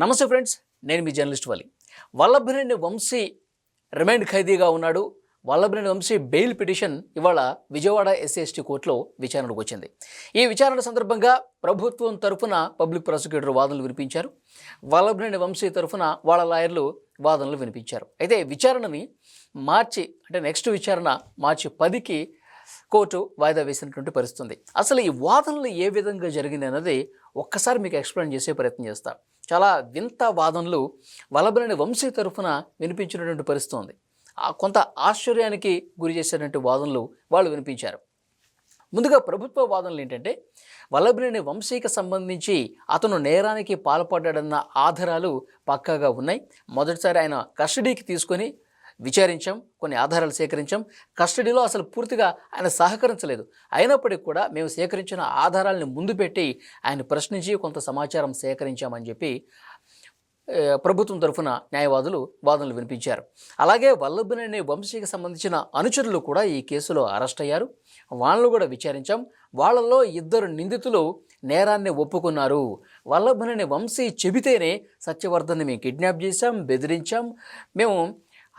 నమస్తే ఫ్రెండ్స్ నేను మీ జర్నలిస్ట్ వాళ్ళి వల్లభనేని వంశీ రిమైండ్ ఖైదీగా ఉన్నాడు వల్లభనేని వంశీ బెయిల్ పిటిషన్ ఇవాళ విజయవాడ ఎస్సీఎస్టీ కోర్టులో విచారణకు వచ్చింది ఈ విచారణ సందర్భంగా ప్రభుత్వం తరఫున పబ్లిక్ ప్రాసిక్యూటర్ వాదనలు వినిపించారు వల్లభనేని వంశీ తరఫున వాళ్ళ లాయర్లు వాదనలు వినిపించారు అయితే విచారణని మార్చి అంటే నెక్స్ట్ విచారణ మార్చి పదికి కోర్టు వాయిదా వేసినటువంటి పరిస్థితుంది అసలు ఈ వాదనలు ఏ విధంగా జరిగింది అన్నది ఒక్కసారి మీకు ఎక్స్ప్లెయిన్ చేసే ప్రయత్నం చేస్తాను చాలా వింత వాదనలు వలబలని వంశీ తరఫున వినిపించినటువంటి పరిస్థితి ఉంది కొంత ఆశ్చర్యానికి గురి చేసేటువంటి వాదనలు వాళ్ళు వినిపించారు ముందుగా ప్రభుత్వ వాదనలు ఏంటంటే వల్లభినేని వంశీకి సంబంధించి అతను నేరానికి పాల్పడ్డాడన్న ఆధారాలు పక్కాగా ఉన్నాయి మొదటిసారి ఆయన కస్టడీకి తీసుకొని విచారించాం కొన్ని ఆధారాలు సేకరించాం కస్టడీలో అసలు పూర్తిగా ఆయన సహకరించలేదు అయినప్పటికీ కూడా మేము సేకరించిన ఆధారాలను ముందు పెట్టి ఆయన ప్రశ్నించి కొంత సమాచారం సేకరించామని చెప్పి ప్రభుత్వం తరఫున న్యాయవాదులు వాదనలు వినిపించారు అలాగే వల్లభన్ అనే వంశీకి సంబంధించిన అనుచరులు కూడా ఈ కేసులో అరెస్ట్ అయ్యారు వాళ్ళను కూడా విచారించాం వాళ్ళలో ఇద్దరు నిందితులు నేరాన్ని ఒప్పుకున్నారు వల్లభన్ అనే వంశీ చెబితేనే సత్యవర్ధన్ని మేము కిడ్నాప్ చేశాం బెదిరించాం మేము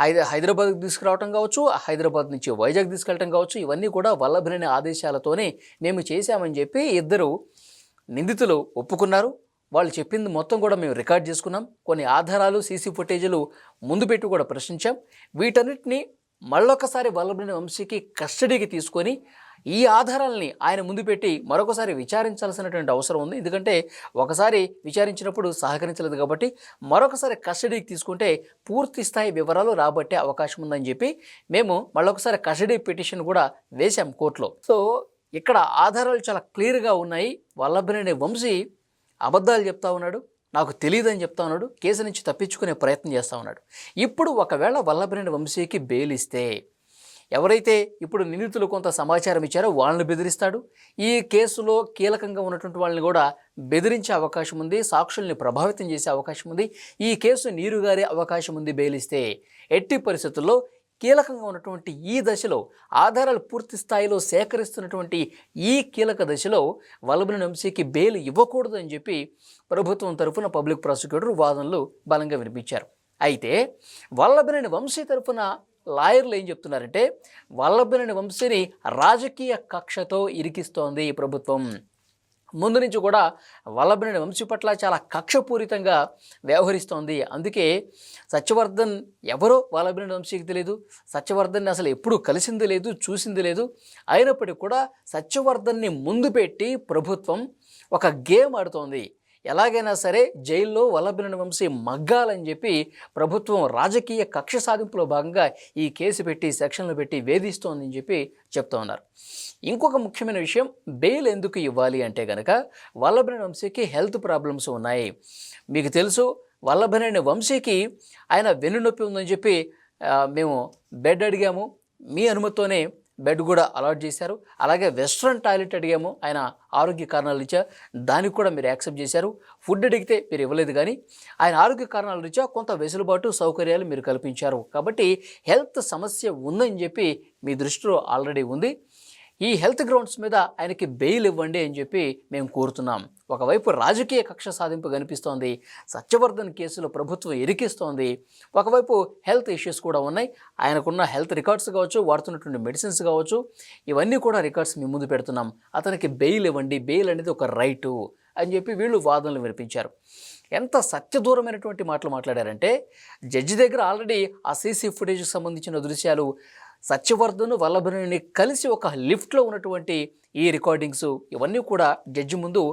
హైద హైదరాబాద్కి తీసుకురావటం కావచ్చు హైదరాబాద్ నుంచి వైజాగ్ తీసుకెళ్ళటం కావచ్చు ఇవన్నీ కూడా వల్లభనేని ఆదేశాలతోనే మేము చేశామని చెప్పి ఇద్దరు నిందితులు ఒప్పుకున్నారు వాళ్ళు చెప్పింది మొత్తం కూడా మేము రికార్డ్ చేసుకున్నాం కొన్ని ఆధారాలు సీసీ ఫుటేజీలు ముందు పెట్టి కూడా ప్రశ్నించాం వీటన్నిటిని మళ్ళొకసారి వల్లభనేని వంశీకి కస్టడీకి తీసుకొని ఈ ఆధారాలని ఆయన ముందు పెట్టి మరొకసారి విచారించాల్సినటువంటి అవసరం ఉంది ఎందుకంటే ఒకసారి విచారించినప్పుడు సహకరించలేదు కాబట్టి మరొకసారి కస్టడీకి తీసుకుంటే పూర్తి స్థాయి వివరాలు రాబట్టే అవకాశం ఉందని చెప్పి మేము మళ్ళొకసారి కస్టడీ పిటిషన్ కూడా వేశాం కోర్టులో సో ఇక్కడ ఆధారాలు చాలా క్లియర్గా ఉన్నాయి వల్లభనేని వంశీ అబద్ధాలు చెప్తా ఉన్నాడు నాకు తెలియదు అని చెప్తా ఉన్నాడు కేసు నుంచి తప్పించుకునే ప్రయత్నం చేస్తూ ఉన్నాడు ఇప్పుడు ఒకవేళ వల్లభనేని వంశీకి బెయిల్ ఇస్తే ఎవరైతే ఇప్పుడు నిందితులు కొంత సమాచారం ఇచ్చారో వాళ్ళని బెదిరిస్తాడు ఈ కేసులో కీలకంగా ఉన్నటువంటి వాళ్ళని కూడా బెదిరించే అవకాశం ఉంది సాక్షుల్ని ప్రభావితం చేసే అవకాశం ఉంది ఈ కేసు నీరుగారే అవకాశం ఉంది బెయిలిస్తే ఎట్టి పరిస్థితుల్లో కీలకంగా ఉన్నటువంటి ఈ దశలో ఆధారాలు పూర్తి స్థాయిలో సేకరిస్తున్నటువంటి ఈ కీలక దశలో వల్లభన వంశీకి బెయిల్ ఇవ్వకూడదని చెప్పి ప్రభుత్వం తరఫున పబ్లిక్ ప్రాసిక్యూటర్ వాదనలు బలంగా వినిపించారు అయితే వల్లభనేని వంశీ తరఫున లాయర్లు ఏం చెప్తున్నారంటే వల్లభనేని వంశీని రాజకీయ కక్షతో ఇరికిస్తోంది ఈ ప్రభుత్వం ముందు నుంచి కూడా వల్లభనేని వంశీ పట్ల చాలా కక్షపూరితంగా వ్యవహరిస్తోంది అందుకే సత్యవర్ధన్ ఎవరో వల్లభనేని వంశీకి తెలియదు సత్యవర్ధన్ని అసలు ఎప్పుడూ కలిసింది లేదు చూసింది లేదు అయినప్పటికీ కూడా సత్యవర్ధన్ని ముందు పెట్టి ప్రభుత్వం ఒక గేమ్ ఆడుతోంది ఎలాగైనా సరే జైల్లో వల్లభిన వంశీ మగ్గాలని చెప్పి ప్రభుత్వం రాజకీయ కక్ష సాధింపులో భాగంగా ఈ కేసు పెట్టి సెక్షన్లు పెట్టి వేధిస్తోందని చెప్పి చెప్తా ఉన్నారు ఇంకొక ముఖ్యమైన విషయం బెయిల్ ఎందుకు ఇవ్వాలి అంటే కనుక వల్లభిన వంశీకి హెల్త్ ప్రాబ్లమ్స్ ఉన్నాయి మీకు తెలుసు వల్లభనేని వంశీకి ఆయన వెన్నునొప్పి ఉందని చెప్పి మేము బెడ్ అడిగాము మీ అనుమతితోనే బెడ్ కూడా అలాట్ చేశారు అలాగే వెస్ట్రన్ టాయిలెట్ అడిగాము ఆయన ఆరోగ్య కారణాలు రీత్యా దానికి కూడా మీరు యాక్సెప్ట్ చేశారు ఫుడ్ అడిగితే మీరు ఇవ్వలేదు కానీ ఆయన ఆరోగ్య కారణాల రీత్యా కొంత వెసులుబాటు సౌకర్యాలు మీరు కల్పించారు కాబట్టి హెల్త్ సమస్య ఉందని చెప్పి మీ దృష్టిలో ఆల్రెడీ ఉంది ఈ హెల్త్ గ్రౌండ్స్ మీద ఆయనకి బెయిల్ ఇవ్వండి అని చెప్పి మేము కోరుతున్నాం ఒకవైపు రాజకీయ కక్ష సాధింపు కనిపిస్తోంది సత్యవర్ధన్ కేసులో ప్రభుత్వం ఎరికిస్తోంది ఒకవైపు హెల్త్ ఇష్యూస్ కూడా ఉన్నాయి ఆయనకున్న హెల్త్ రికార్డ్స్ కావచ్చు వాడుతున్నటువంటి మెడిసిన్స్ కావచ్చు ఇవన్నీ కూడా రికార్డ్స్ మేము ముందు పెడుతున్నాం అతనికి బెయిల్ ఇవ్వండి బెయిల్ అనేది ఒక రైటు అని చెప్పి వీళ్ళు వాదనలు వినిపించారు ఎంత సత్యదూరమైనటువంటి మాటలు మాట్లాడారంటే జడ్జి దగ్గర ఆల్రెడీ ఆ సీసీ ఫుటేజ్కి సంబంధించిన దృశ్యాలు సత్యవర్ధను వల్లభనుని కలిసి ఒక లిఫ్ట్లో ఉన్నటువంటి ఈ రికార్డింగ్స్ ఇవన్నీ కూడా జడ్జి ముందు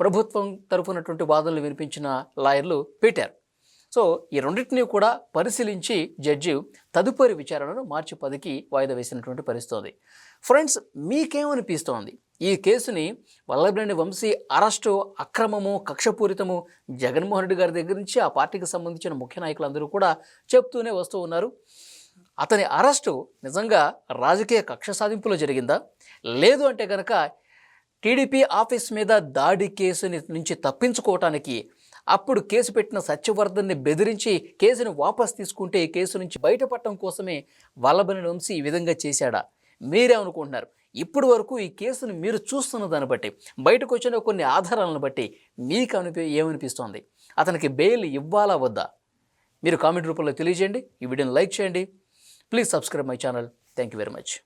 ప్రభుత్వం తరఫునటువంటి వాదనలు వినిపించిన లాయర్లు పెట్టారు సో ఈ రెండింటినీ కూడా పరిశీలించి జడ్జి తదుపరి విచారణను మార్చి పదికి వాయిదా వేసినటువంటి పరిస్థితుంది ఫ్రెండ్స్ మీకేమనిపిస్తోంది ఈ కేసుని వల్లభనేని వంశీ అరెస్టు అక్రమము కక్షపూరితము జగన్మోహన్ రెడ్డి గారి దగ్గర నుంచి ఆ పార్టీకి సంబంధించిన ముఖ్య నాయకులందరూ కూడా చెప్తూనే వస్తూ ఉన్నారు అతని అరెస్టు నిజంగా రాజకీయ కక్ష సాధింపులో జరిగిందా లేదు అంటే కనుక టీడీపీ ఆఫీస్ మీద దాడి కేసు నుంచి తప్పించుకోవటానికి అప్పుడు కేసు పెట్టిన సత్యవర్ధన్ని బెదిరించి కేసును వాపస్ తీసుకుంటే ఈ కేసు నుంచి బయటపడటం కోసమే వల్లభని వంశీ ఈ విధంగా చేశాడా మీరేమనుకుంటున్నారు ఇప్పుడు వరకు ఈ కేసును మీరు చూస్తున్న దాన్ని బట్టి బయటకు వచ్చిన కొన్ని ఆధారాలను బట్టి మీకు అనిపి ఏమనిపిస్తోంది అతనికి బెయిల్ ఇవ్వాలా వద్దా మీరు కామెంట్ రూపంలో తెలియజేయండి ఈ వీడియోని లైక్ చేయండి Please subscribe my channel. Thank you very much.